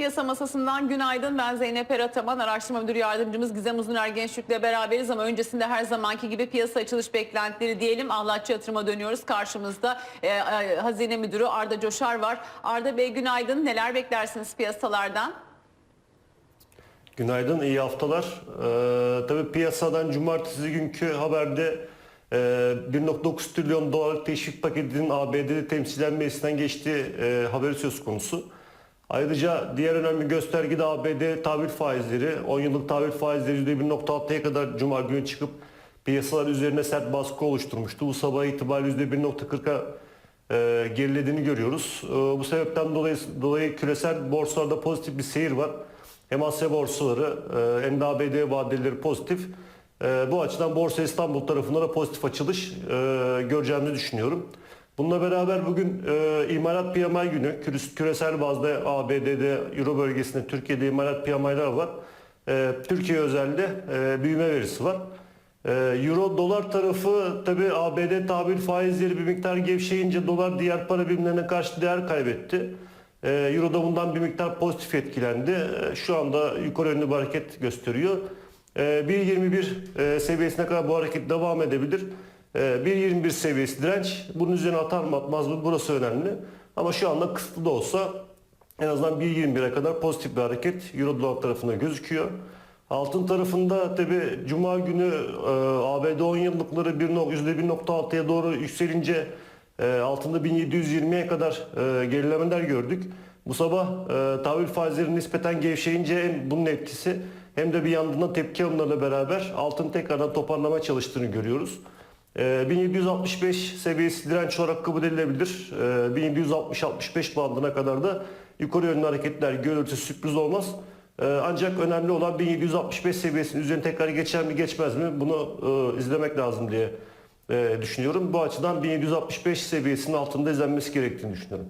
Piyasa masasından günaydın. Ben Zeynep Erataman, araştırma müdürü yardımcımız Gizem Uzuner Gençlik'le beraberiz ama öncesinde her zamanki gibi piyasa açılış beklentileri diyelim. Ahlatçı yatırıma dönüyoruz. Karşımızda e, e, Hazine Müdürü Arda Coşar var. Arda Bey günaydın. Neler beklersiniz piyasalardan? Günaydın, iyi haftalar. Ee, tabii piyasadan cumartesi günkü haberde e, 1.9 trilyon dolarlık teşvik paketinin ABD'de temsillenmesinden geçtiği e, haberi söz konusu. Ayrıca diğer önemli gösterge de ABD tahvil faizleri. 10 yıllık tahvil faizleri %1.6'ya kadar cuma günü çıkıp piyasalar üzerine sert baskı oluşturmuştu. Bu sabah itibariyle %1.40'a e, gerilediğini görüyoruz. E, bu sebepten dolayı, dolayı küresel borsalarda pozitif bir seyir var. Hem Asya borsaları e, hem de ABD vadeleri pozitif. E, bu açıdan Borsa İstanbul tarafında da pozitif açılış e, göreceğimizi düşünüyorum. Bununla beraber bugün e, imalat PMI günü Küres- küresel bazda ABD'de, Euro bölgesinde, Türkiye'de imalat PMI'ler var. E, Türkiye özelde e, büyüme verisi var. Ee, Euro dolar tarafı tabi ABD tahvil faizleri bir miktar gevşeyince dolar diğer para birimlerine karşı değer kaybetti. Ee, Euro da bundan bir miktar pozitif etkilendi. Ee, Şu anda yukarı yönlü bir hareket gösteriyor. Ee, 1.21 e, seviyesine kadar bu hareket devam edebilir. Ee, 1.21 seviyesi direnç. Bunun üzerine atar mı atmaz mı burası önemli. Ama şu anda kısıtlı da olsa en azından 1.21'e kadar pozitif bir hareket Euro dolar tarafında gözüküyor. Altın tarafında tabi Cuma günü e, ABD 10 yıllıkları bir nok- %1.6'ya doğru yükselince e, altında 1720'ye kadar e, gerilemeler gördük. Bu sabah tahvil faizleri nispeten gevşeyince hem bunun etkisi hem de bir yandan da tepki alımlarıyla beraber altın tekrardan toparlamaya çalıştığını görüyoruz. E, 1765 seviyesi direnç olarak kabul edilebilir. E, 1760-65 bandına kadar da yukarı yönlü hareketler görülürse sürpriz olmaz. Ee, Ancak önemli olan 1765 seviyesinin üzerine tekrar geçer mi geçmez mi bunu e, izlemek lazım diye e, düşünüyorum. Bu açıdan 1765 seviyesinin altında izlenmesi gerektiğini düşünüyorum.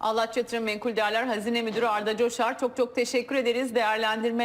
Ahlatçı Yatırım Menkul Değerler Hazine Müdürü Arda Coşar çok çok teşekkür ederiz değerlendirmeler.